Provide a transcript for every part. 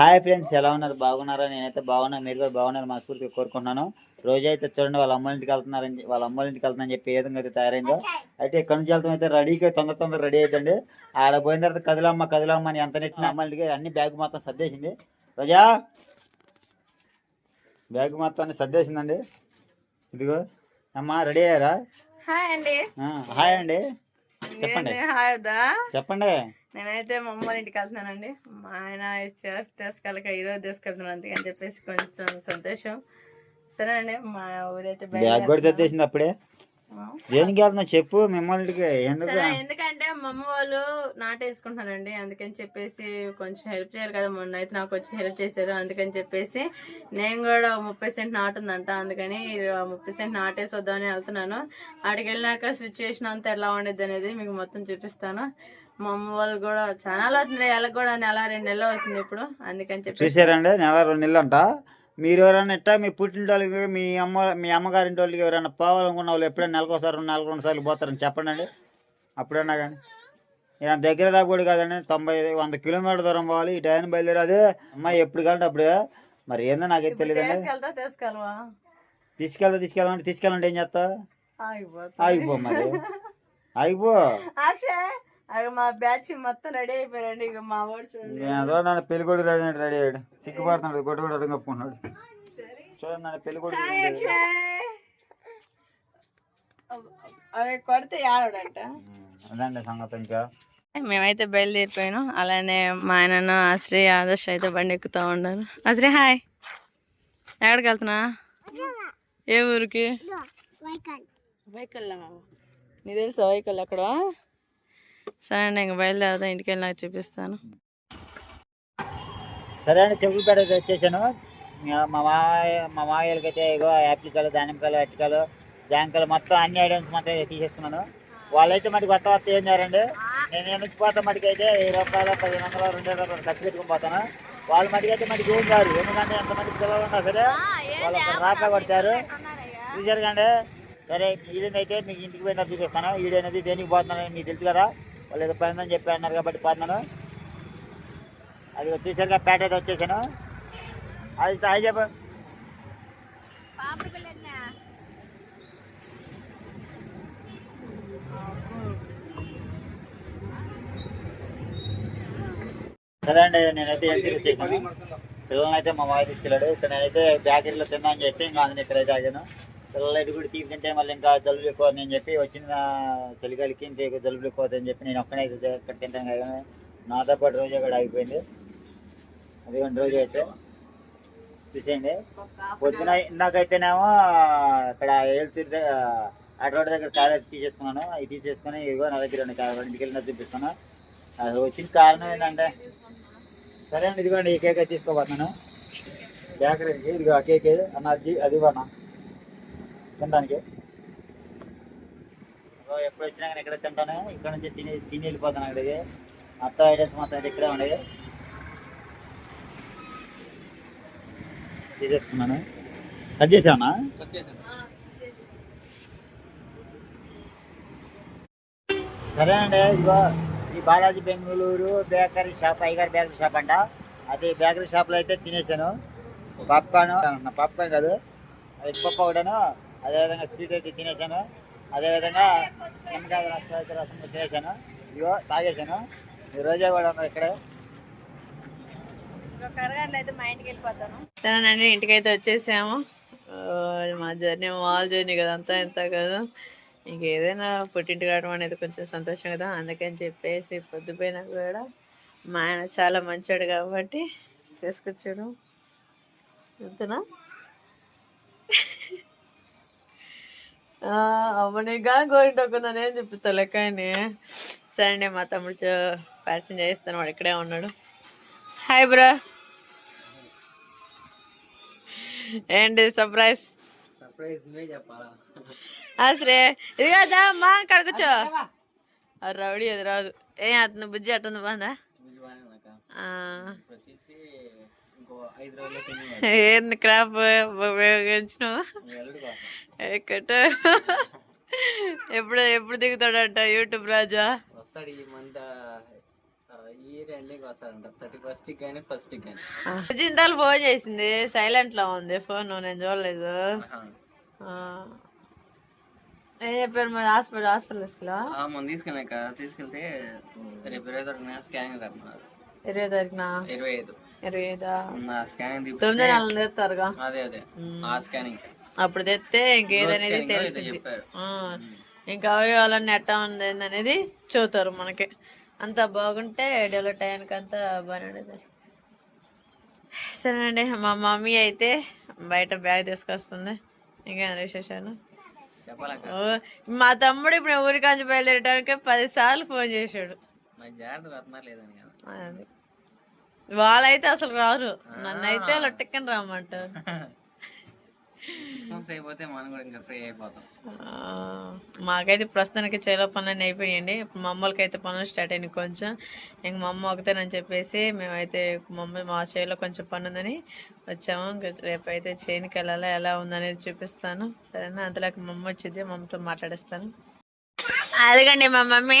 Hi friends ఎలా ఉన్నారు? బాగున్నారా? నేనైతే బాగున్నా. మీరు కూడా బాగున్నారు మనస్ఫూర్తిగా కోరుకుంటున్నాను. రోజు అయితే చూడండి వాళ్ళ అమ్మ ఇంటికి వెళ్తున్నారని వాళ్ళ అమ్మ ఇంటికి వెళ్తున్నారని చెప్పి ఏ విధంగా అయితే తయారైందో. అయితే ఇక్కడ నుంచి వెళ్తాం అయితే రెడీగా తొందర తొందర రెడీ అవుతుంది ఆడ పోయిన తర్వాత కదిలమ్మ కదిలమ్మ అని ఎంత నెట్టిన అమ్మ ఇంటికి అన్ని బ్యాగ్ మొత్తం సర్దేసింది. రోజా! బ్యాగ్ మొత్తాన్ని సర్దేసిందండి. ఇదిగో అమ్మ రెడీ అయ్యారా? హాయ్ అండి. హాయ్ అండి. చెప్పండి. చెప్పండి. నేనైతే మా అమ్మ ఇంటికి వెళ్తున్నానండి. మా ఆయన చేసి తీసుకెళ్ళక ఈరోజు తీసుకెళ్తున్నాను అందుకని చెప్పేసి కొంచెం సంతోషం. సరే అండి మా ఊరైతే బ్యాగ్ కూడా అప్పుడే. దేనికి వెళ్తున్నావు చెప్పు మిమ్మల్ని ఎందుకు? ఎందుకంటే మా అమ్మ వాళ్ళు నాటేసుకుంటున్నారండి. అందుకని చెప్పేసి కొంచెం హెల్ప్ చేయాలి కదా. మొన్న అయితే నాకు వచ్చి హెల్ప్ చేశారు. అందుకని చెప్పేసి నేను కూడా ముప్పై సెంట్ నాటుందంట. అందుకని ముప్పై సెంట్ నాటేసి వద్దామని వెళ్తున్నాను. అక్కడికి వెళ్ళినాక సిచ్యువేషన్ అంతా ఎలా ఉండేది అనేది మీకు మొత్తం చూపిస్తాను. మా అమ్మ వాళ్ళు కూడా చాలా అవుతుంది. నెలకు కూడా నెల రెండు నెలలు అవుతుంది ఇప్పుడు. అందుకని చెప్పేసి చూసారండి నెల రెండు నెలలు అంట మీరు ఎవరైనా ఇట్టా మీ పుట్టింటి వాళ్ళకి మీ అమ్మ మీ అమ్మగారింటి వాళ్ళకి ఎవరైనా పోవాలనుకున్న వాళ్ళు ఎప్పుడైనా నెలకు ఒకసారి రెండు సార్లు పోతారని చెప్పండి అండి అప్పుడన్నా కానీ ఇక దగ్గర దాకా కూడా కాదండి తొంభై వంద కిలోమీటర్ దూరం పోవాలి ఈ టైం బయలుదేరి అదే అమ్మాయి ఎప్పుడు కావాలంటే అప్పుడే. మరి ఏందో నాకైతే తెలియదండి. తీసుకెళ్తా తీసుకెళ్ళమంటే తీసుకెళ్ళంటే ఏం చేస్తా. ఆగిపో మరి. ఆగిపో. అవి మా బ్యాచ్ మొత్తం రెడీ అయిపోయారండి. ఇక మా వాడు చూడండి. ఏదో నన్ను పెళ్ళి కొడుకు రెడీ రెడీ అయ్యాడు. సిగ్గుపడుతున్నాడు కొట్టు కూడా అడుగు కప్పుకున్నాడు చూడండి నన్ను పెళ్ళి కొడుకు అవి కొడితే ఆడడంట అదండి సంగతి ఇంకా. మేమైతే బయలుదేరిపోయాను. అలానే మా ఆయన ఆశ్రయ ఆదర్శ్ అయితే బండి ఎక్కుతా ఉన్నారు ఆశ్రయ హాయ్. ఎక్కడికి వెళ్తున్నా? ఏ ఊరికి? వైకల్. నీ తెలుసా వైకల్ అక్కడ సరే అండి ఇంక బయలుదేరదా ఇంటికి వెళ్ళి నాకు చూపిస్తాను. సరే అండి చెప్పులు పేట అయితే వచ్చేసాను. మా మామయ్య మా మామయ్యలకైతే ఇగో యాప్లికాయలు దానిమ్మకాయలు అరటికాయలు జాంకాయలు మొత్తం అన్ని ఐటమ్స్ మొత్తం తీసేసుకున్నాను. వాళ్ళైతే మటుకు కొత్త కొత్త ఏం చేయాలండి నేను నుంచి పోతా మటుకు అయితే వెయ్యి రూపాయలు పదిహేను వందలు రెండు వేల రూపాయలు ఖర్చు పెట్టుకుని పోతాను. వాళ్ళ మటుకు అయితే మటుకు ఏం కాదు ఎందుకంటే ఎంతమంది పిల్లలు ఉన్నా సరే వాళ్ళు ఒక రాపా కొడతారు. చూసారు కండి సరే ఈడనైతే మీకు ఇంటికి పోయినా చూపిస్తాను. ఈడనేది దేనికి పోతున్నాను మీకు తెలుసు కదా. వాళ్ళు ఏదో పని ఉందని చెప్పి అన్నారు కాబట్టి పోతున్నాను. అది వచ్చేసరికి పేట అయితే వచ్చేసాను. అది అది చెప్ప. సరే అండి నేనైతే ఇంటికి వచ్చేసాను. పిల్లల్ని అయితే మా మాయ తీసుకెళ్ళాడు. ఇక్కడ నేనైతే బేకరీలో తిన్నా అని చెప్పి ఇంకా అందులో ఇక్కడైతే ఆగాను. పిల్లలు కూడా తీపి తింటే మళ్ళీ ఇంకా జలుబు ఎక్కువ అని చెప్పి వచ్చిన చలిగాలికి ఇంకా ఎక్కువ జలుబు ఎక్కువ అని చెప్పి నేను ఒక్కనే ఇక్కడ తింటాను కదా. నాతో పాటు రోజు అక్కడ ఆగిపోయింది. అదిగోండి రోజు అయితే. చూసేయండి. పొద్దున ఇందాకైతేనేమో ఇక్కడ ఏల్చూరు దగ్గర అటు దగ్గర కాయలు తీసేసుకున్నాను. అవి తీసేసుకొని ఇదిగో నా దగ్గర రెండు కాయలు ఇంటికి వెళ్ళిన చూపిస్తాను. అసలు వచ్చిన కారణం ఏంటంటే సరే అండి ఇదిగోండి ఈ కేక్ అయితే తీసుకోబోతున్నాను. బేకరీకి ఇదిగో ఆ కేక్ అన్న అది అది ఇవ్వనా? తినడానికి? ఎప్పుడు వచ్చినా కానీ ఇక్కడ తింటాను. ఇక్కడ నుంచి తిని తిని వెళ్ళిపోతాను అక్కడికి. మొత్తం ఐటమ్స్ మొత్తం ఇక్కడే ఉండేవి తీసేసుకున్నాను. కట్ చేసావనా? సరే అండి ఇదిగో ఈ బాలాజీ బెంగళూరు బేకరీ షాప్ అయ్యగారి బేకరీ షాప్ అంట. అది బేకరీ షాప్లో అయితే తినేసాను. పాప్కార్న్ నా పాప్కార్న్ కాదు అది పప్ప ఒకటాను. అదేవిధంగా స్వీట్ అయితే తినేసాను. అదేవిధంగా నిమ్మకాయ రసం అయితే రసం తినేసాను. ఇదిగో తాగేసాను. ఈ రోజే కూడా ఉన్నది ఇక్కడే. కరగంటలు అయితే మా ఇంటికి వెళ్ళిపోతాను. సరేనండి ఇంటికైతే వచ్చేసాము. మా జర్నీ మాల్ జర్నీ కదా అంతా ఎంత కదా. ఇంక ఏదైనా పుట్టింటి రావడం అనేది కొంచెం సంతోషం కదా అందుకని చెప్పేసి పొద్దుపోయినా కూడా మా ఆయన చాలా మంచాడు కాబట్టి తీసుకొచ్చాడు. అంతేనా అమ్మనిగా గోరింటోకుందా నేను చెప్తా లెక్క అని సరే మా తమ్ముడు పరిచయం చేస్తాను వాడు ఇక్కడే ఉన్నాడు. Hi bro. ఏంటి సర్ప్రైజ్? అసలే ఇది కదా అమ్మా కడకొచ్చు రౌడీ అది రాదు. ఏ అతను బుజ్జి అట్టుంది బాగుందా? ఆ. ఏంది క్రాప్ ఉపయోగించినావు? ఎక్కట ఎప్పుడు ఎప్పుడు దిగుతాడంట యూట్యూబ్ రాజా? వస్తాడు ఈ మంత్ జిందాలు ఫోన్ చేసింది. సైలెంట్లో ఉంది ఫోన్ నేను చూడలేదు. ఆ. ఏం చెప్పారు మరి హాస్పిటల్ హాస్పిటల్ మొన్న తీసుకెళ్ళాక తీసుకెళ్తే రేపు ఇరవై తారీఖున స్కానింగ్ రమ్మన్నారు ఇరవై తారీఖున? ఇరవై ఐదు. ఇరవై ఐదా నా స్కానింగ్ తొమ్మిది తీపిస్తే నెలలు తెస్తారుగా అదే అదే. ఆ స్కానింగ్ అప్పుడు తెస్తే ఇంకేదనేది తెలిసింది. ఆ, ఇంకా అవయవాలన్నీ ఎట్టా ఉంది అనేది చూతారు మనకి. అంతా బాగుంటే డెవలప్ అయ్యానికి అంతా బాగానే ఉండేది. సరేనండి మా మమ్మీ అయితే బయట బ్యాగ్ తీసుకొస్తుంది. ఇంకా విశేషాలు? మా తమ్ముడు ఇప్పుడు ఊరికాంచి బయలుదేరడానికి పది సార్లు ఫోన్ చేశాడు మరి జాగ్రత్త వస్తున్నారు లేదని కదా అది. వాళ్ళైతే అసలు రారు. నన్ను అయితే లొట్టెక్కని రమ్మంటారు. సిక్స్ మంత్స్ అయిపోతే మనం కూడా ఇంకా ఫ్రీ అయిపోతాం. ఆ, మాకైతే ప్రస్తుతానికి చేలో పనులన్నీ అయిపోయాయండి. ఇప్పుడు మా అమ్మలకి అయితే పనులు స్టార్ట్ అయినాయి కొంచెం. ఇంక మా అమ్మ ఒకతేనని చెప్పేసి మేమైతే మా అమ్మ మా చేలో కొంచెం పని ఉందని వచ్చాము. ఇంక రేపైతే చేనుకి వెళ్ళాలా ఎలా ఉందనేది చూపిస్తాను. సరేనా? అంతలోకి మా అమ్మ వచ్చింది మా అమ్మతో మాట్లాడిస్తాను. అదిగండి మా మమ్మీ.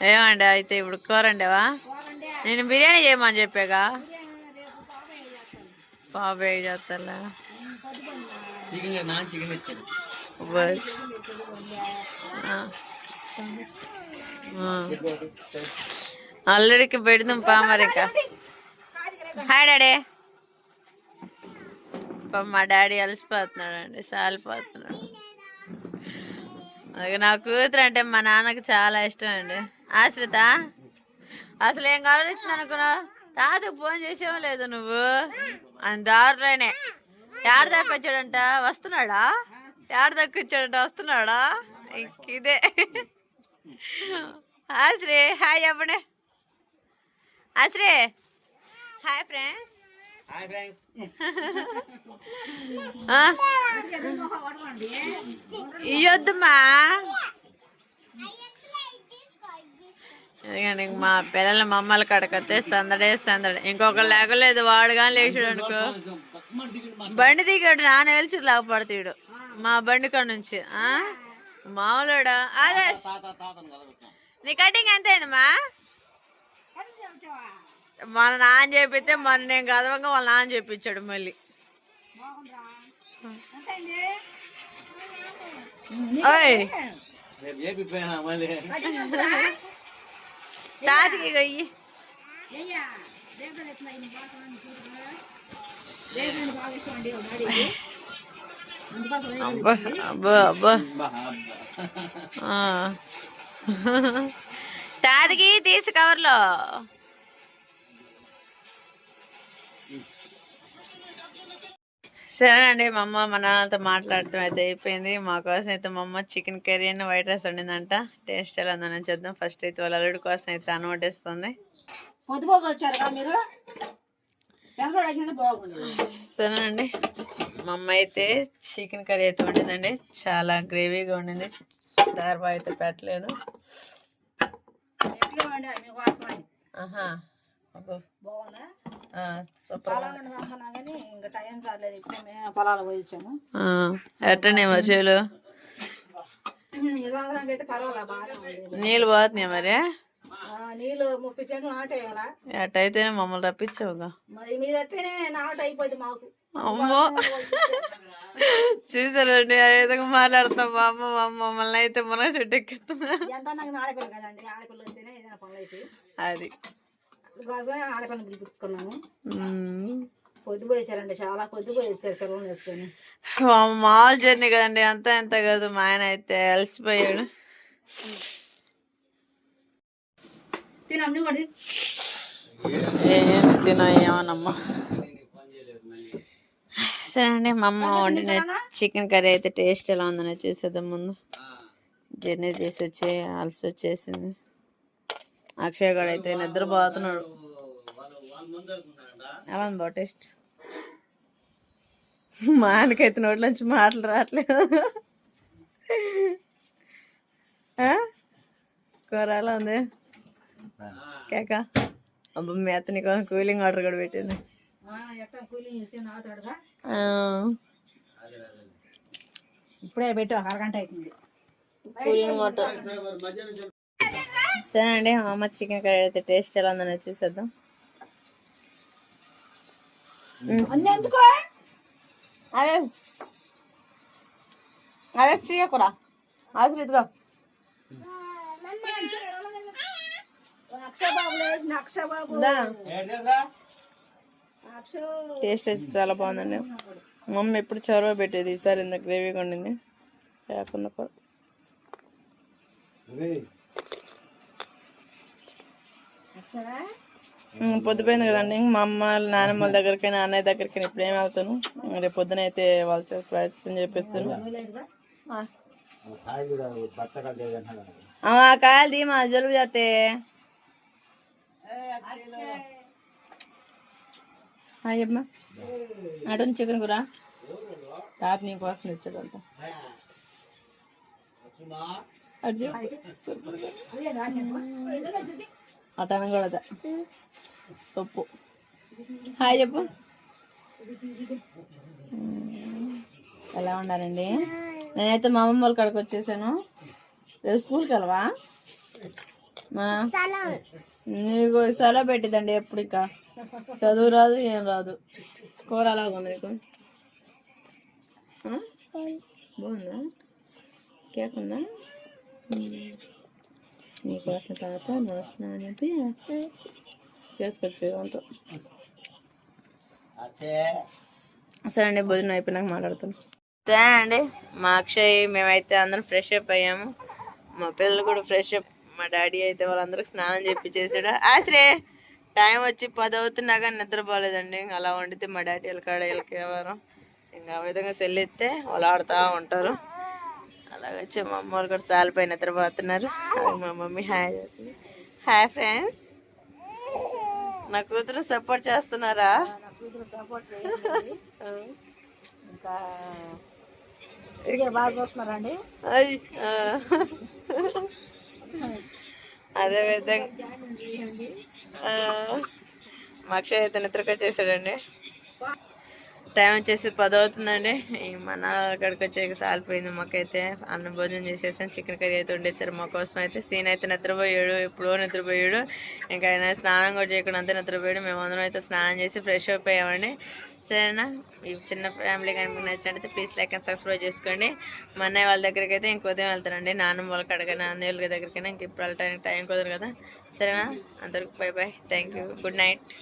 ఏమండి అయితే ఇప్పుడు కూరండేవా? నేను బిర్యానీ చేయమని చెప్పాగా. బాబాయ్ చేస్తా అల్లుడికి పెడదాం పామరిక హాయ్ డాడీ. మా డాడీ అలసిపోతున్నాడు అండి సాలిపోతున్నాడు. అది నా కూతురు అంటే మా నాన్నకి చాలా ఇష్టం అండి. ఆశ్రిత అసలు ఏం గౌరవించింది అనుకున్నా తాతకు ఫోన్ చేసేవో లేదు నువ్వు? అని దారిలోనే ఏడ దాకా వచ్చాడంట? వస్తున్నాడా? ఏడ దాకా వచ్చాడంట? వస్తున్నాడా? ఇదే. ఆశ్రీ హాయ్ చెప్పండి ఆశ్రీ హాయ్ ఫ్రెండ్స్. ఇయ్యొద్దమ్మా ఎందుకంటే మా పిల్లల మమ్మల్ని కడకతే సందడే సందడి. ఇంకొక లేకలేదు వాడు కానీ లేచాడు అనుకో. బండి దిగాడు నాన్న వెలిచి లేకపోడతాడు మా బండి కాడ నుంచి? మామూలుడా ఆదేశ్ నీ కటింగ్ ఎంత అయిందమ్మా మన నాన్న చెప్పితే మన నేను గదవంగా వాళ్ళ నాన్న చెప్పించాడు మళ్ళీ. ఓయ్! తాతకి గొయ్యి అబ్బా అబ్బా అబ్బా. ఆ. తాతకి తీసి కవర్లో. సరేనండి మా అమ్మ మా నాన్నతో మాట్లాడటం అయితే అయిపోయింది. మా కోసం అయితే మా అమ్మ చికెన్ కర్రీ అని వైట్ రైస్ వండిందంట. టేస్ట్ ఎలా ఉందని చూద్దాం. ఫస్ట్ అయితే వాళ్ళ అల్లుడి కోసం అయితే వచ్చినట్టు బాగుంది సరేనండి మా అమ్మ అయితే చికెన్ కర్రీ అయితే వండిందండి. చాలా గ్రేవీగా వండింది. సార్ అయితే పెట్టలేదు. ఆహా. ఎట్టనే మరి చేలు నీళ్ళు పోతున్నాయి మరి? నీళ్ళు ముప్పై చెట్లు నాటేయాలా ఎట్టయితేనే మమ్మల్ని రప్పించావుగా. మరి మీరు వస్తేనే నాట అయిపోయింది మాకు. అమ్మో. చూసారండి ఆ విధంగా మాట్లాడుతాం. మా అమ్మ మా అమ్మ మమ్మల్ని అయితే మునగ చెట్టు అయితే అది. పిలిపించుకున్నాము. వచ్చారండి చాలా పిల్లలు వేసుకొని. మామూలు జర్నీ కదండి అంత ఎంత కాదు మా ఆయన అయితే అలసిపోయాడు. ఏం తినయ్యామనమ్మా సరే అండి మా అమ్మ వండిన చికెన్ కర్రీ అయితే టేస్ట్ ఎలా ఉందని చూసేద్దాం ముందు. జర్నీ చేసి వచ్చి అలసి వచ్చేసింది. అక్షయ్ గడ అయితే నిద్రపోతున్నాడు. ఎలా ఉంది టేస్ట్? మా ఆయనకైతే నోట్లోంచి మాటలు రావట్లేదు? కూర ఎలా ఉంది? కేక? అబ్బా మీ అత్త నీకు కూలింగ్ ఆర్డర్ కూడా పెట్టింది. ఇప్పుడే పెట్టు ఒక అరగంట అవుతుంది కూలింగ్ వాటర్. సరే అండి అమ్మ చికెన్ కర్రీ అయితే టేస్ట్ ఎలా ఉందని చూసేద్దాం. అదే. అదే చేయకురా అసలు ఇదిగో. టేస్ట్ అయితే చాలా బాగుందండి. మా అమ్మ ఎప్పుడు చొరవ పెట్టేది ఈసారి ఇంత గ్రేవీగా ఉండింది. లేకుండా పొద్దుపోయింది కదండి. మా అమ్మ వాళ్ళ నాన్నమ్మ వాళ్ళ దగ్గరికి నాన్నయ్య దగ్గరికి ఇప్పుడు ఏం వెళ్తాను? రేపు పొద్దున అయితే వాళ్ళ ప్రయత్నం చేపిస్తాను కాయలు తీ మా జలుబు చేస్తే. అయ్యమ్మా అటు చికెన్ కూర. తాత నీ కోసం ఇచ్చాడు అంట. అది అటన కూడా తప్పు. హాయ్ చెప్పు. ఎలా ఉన్నారండి? నేనైతే మా అమ్మమ్మ వాళ్ళ కాడికి వచ్చేసాను. రేపు స్కూల్కి వెళ్ళవా? మా నీకు సెలవు పెట్టిందండి ఎప్పుడు ఇక. చదువు రాదు ఏం రాదు. కూర అలాగ ఉంది నీకు? బాగుందా? కేక్ ఉందా? నీకోసం తాత నమస్తే అని చెప్పి చేసుకొచ్చేది ఉంటాం సరే అండి భోజనం అయిపోయినాక మాట్లాడుతాం సరే అండి మా అక్షయ్ మేమైతే అందరం ఫ్రెష్ అప్ అయ్యాము మా పిల్లలు కూడా ఫ్రెష్ అప్ మా డాడీ అయితే వాళ్ళందరికి స్నానం చెప్పి చేసాడు ఆశ్రే టైం వచ్చి పది అవుతున్నా కానీ నిద్రపోలేదండి ఇంకా అలా వండితే మా డాడీ వెళ్ళకాడ వెళ్ళకేవారు ఇంకా ఆ విధంగా సెల్ ఎత్తే వాళ్ళు ఆడుతూ ఉంటారు అలాగే వచ్చి మా అమ్మ వాళ్ళు కూడా సాలిపై నిద్రపోతున్నారు అలాగే మా మమ్మీ హాయ్ చెప్తుంది హాయ్ ఫ్రెండ్స్. నా కూతురు సపోర్ట్ చేస్తున్నారా. అదే విధంగా. మా అక్షయ్ అయితే నిద్రగా చేశాడండి టైం వచ్చేసి పది అవుతుందండి. ఈ మన అక్కడికి వచ్చేకి సాలిపోయింది మాకైతే. అన్నం భోజనం చేసేసాం చికెన్ కర్రీ అయితే వండేసారు మా కోసం అయితే. సీన్ అయితే నిద్రపోయాడు ఎప్పుడో నిద్రపోయాడు. ఇంకా ఆయన స్నానం కూడా చేయకుండా అంతే నిద్రపోయాడు. మేము అందరం అయితే స్నానం చేసి ఫ్రెష్ అయిపోయామండి. సరేనా? ఈ చిన్న ఫ్యామిలీ కనుక నచ్చినట్టయితే ప్లీజ్ లైక్ అండ్ సబ్స్క్రైబ్ చేసుకోండి. మా అన్నయ్య వాళ్ళ దగ్గరికి అయితే ఇంక ఉదయం వెళ్తానండి. నాన్నమ్మ వాళ్ళకి అడగనా అన్నయ్యల దగ్గరికైనా ఇంక ఇప్పుడు వెళ్ళటానికి టైం కుదరదు కదా. సరేనా? అందరికి bye bye thank you good night.